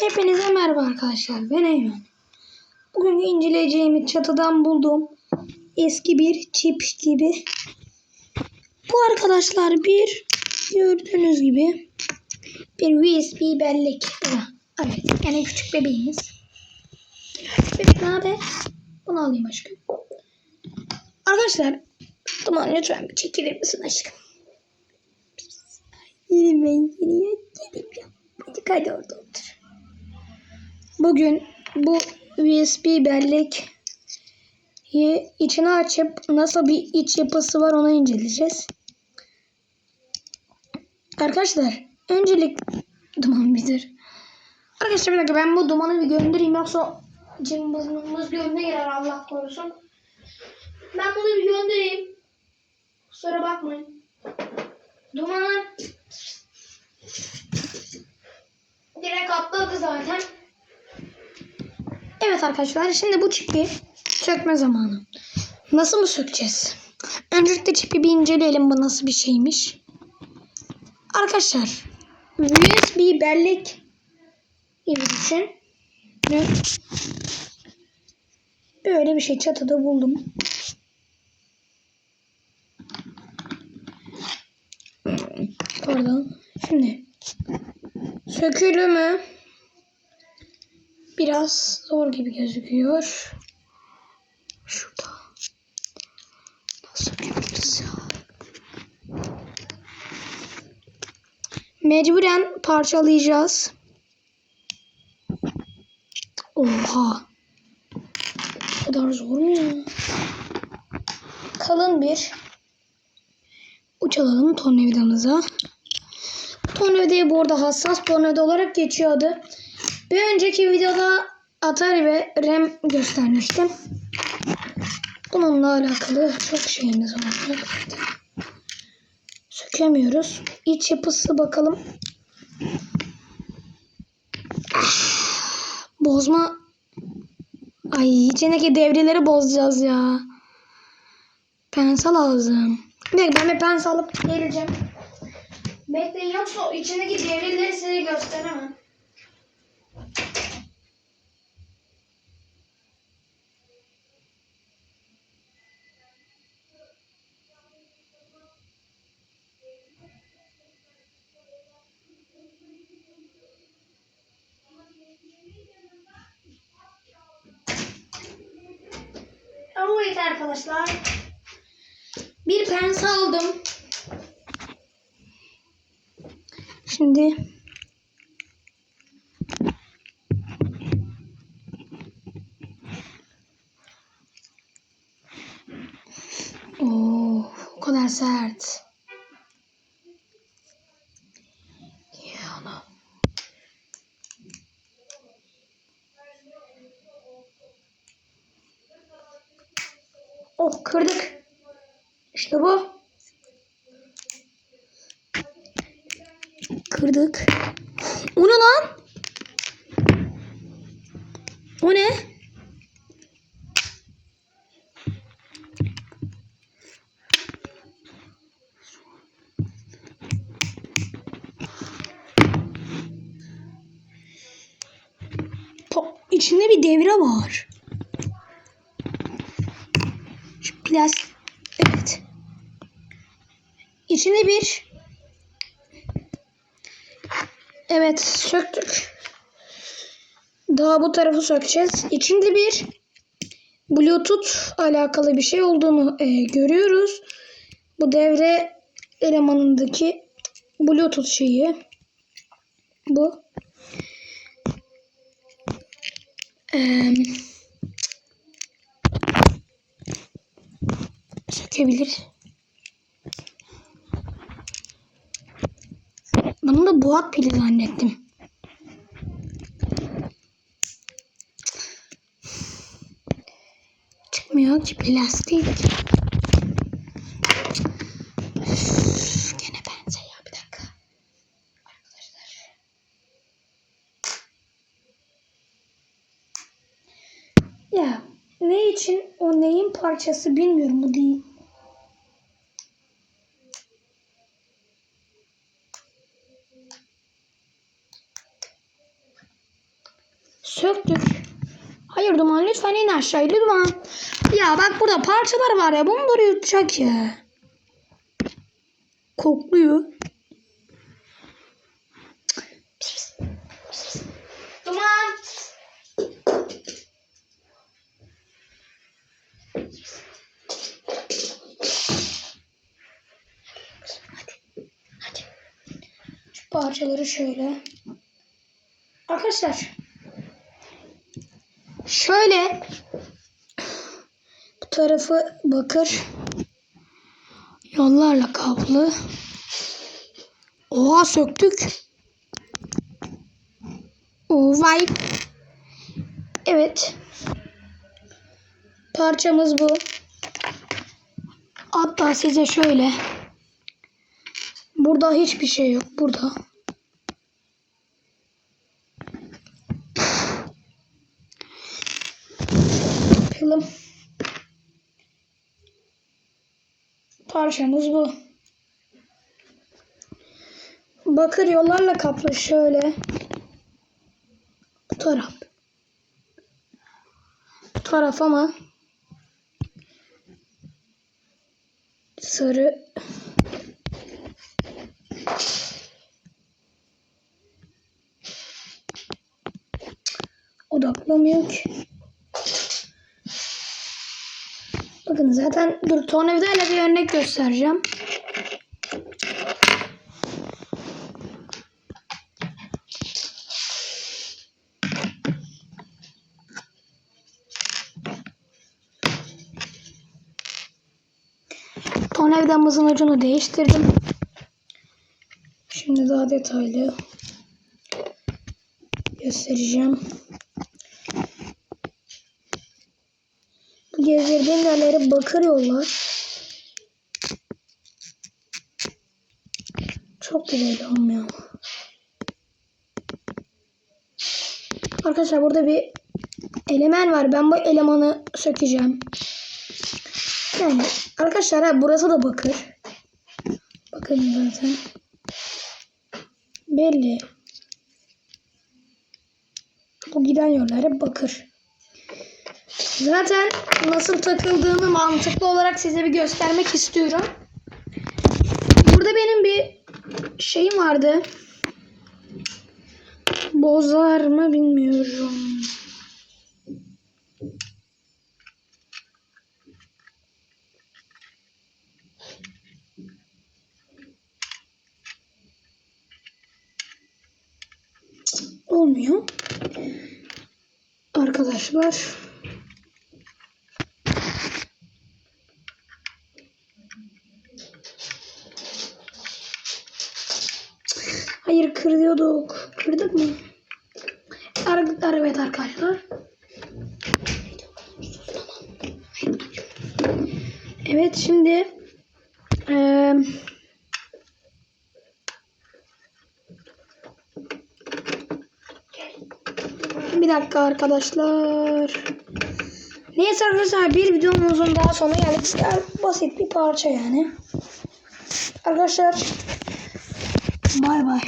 Hepinize merhaba arkadaşlar. Ben Eymen. Bugün inceleyeceğimiz çatıdan bulduğum eski bir çip gibi. Bu arkadaşlar bir gördüğünüz gibi bir USB bellek. Evet yani küçük bebeğimiz. Bebek ne haber? Bunu alayım aşkım. Arkadaşlar Duman lütfen bir çekilir misin aşkım? Yerim ben seni ya. Yerim ya. Hadi hadi orada otur. Bugün bu USB bellek içini açıp nasıl bir iç yapısı var onu inceleyeceğiz. Arkadaşlar öncelik duman bilir. Arkadaşlar bir dakika ben bu dumanı bir göndereyim yoksa cımbızımız gönlüne girer Allah korusun. Ben bunu bir göndereyim. Kusura bakmayın. Duman direkt atladı zaten. Evet arkadaşlar şimdi bu çipi sökme zamanı. Nasıl mı sökeceğiz? Öncelikle çipi bir inceleyelim bu nasıl bir şeymiş. Arkadaşlar USB bellek gibi düşün. Böyle bir şey çatıda buldum. Pardon. Şimdi sökülü mü? Biraz zor gibi gözüküyor. Şurada. Nasıl sökebiliriz ya? Mecburen parçalayacağız. Oha. Bu kadar zor mu ya? Kalın bir uç alalım tornavidamıza. Tornavidayı bu arada hassas tornavida olarak geçiyordu. Bir önceki videoda Atari ve RAM göstermiştim. Bununla alakalı çok şeyimiz var. Sökemiyoruz. İç yapısı bakalım. Bozma. Ay içindeki devreleri bozacağız ya. Pense lazım. Bir ben bir pense alıp geleceğim. Bekleyin yoksa içindeki devreleri size gösteremem. Evet arkadaşlar. Bir pense aldım. Şimdi Oo, o kadar sert. Oh kırdık. İşte bu. Kırdık. O ne lan? O ne? Po- İçinde bir devre var. Şu plas evet. İçinde bir Evet söktük. Daha bu tarafı sökeceğiz. İçinde bir Bluetooth alakalı bir şey olduğunu e, görüyoruz. Bu devre elemanındaki Bluetooth şeyi. Bu. Eee sökebilir. Ben da buhat pili zannettim. Çıkmıyor ki plastik. Üf, Gene benze ya bir dakika. Arkadaşlar. Ya ne için o neyin parçası bilmiyorum bu değil. Söktük. Hayır Duman lütfen in aşağı lütfen. Ya bak burada parçalar var ya bunları yutacak ya. Kokluyor. Duman. Parçaları şöyle. Arkadaşlar. Şöyle. Bu tarafı bakır. Yollarla kaplı. Oha söktük. Oo, vay. Evet. Parçamız bu. Hatta size şöyle. Burada hiçbir şey yok. Burada. Yapalım. Parçamız bu. Bakır yollarla kaplı şöyle. Bu taraf. Bu taraf ama sarı odaklamıyor ki. Bakın zaten dur tornavidayla bir örnek göstereceğim. Tornavidamızın ucunu değiştirdim. Şimdi daha detaylı göstereceğim. Gezdirdiğim yerlere bakır yollar. Çok belli olmuyor. Arkadaşlar burada bir eleman var. Ben bu elemanı sökeceğim. Yani arkadaşlar ha, burası da bakır. Bakın zaten. Belli. Bu giden yollar hep bakır. Zaten nasıl takıldığını mantıklı olarak size bir göstermek istiyorum. Burada benim bir şeyim vardı. Bozar mı bilmiyorum. Olmuyor. Arkadaşlar. Hayır kırıyorduk. Kırdık mı? Ar evet arkadaşlar. Evet şimdi eee bir dakika arkadaşlar. Neyse arkadaşlar bir videomuzun daha sonuna geldik. Basit bir parça yani. Arkadaşlar bay bay.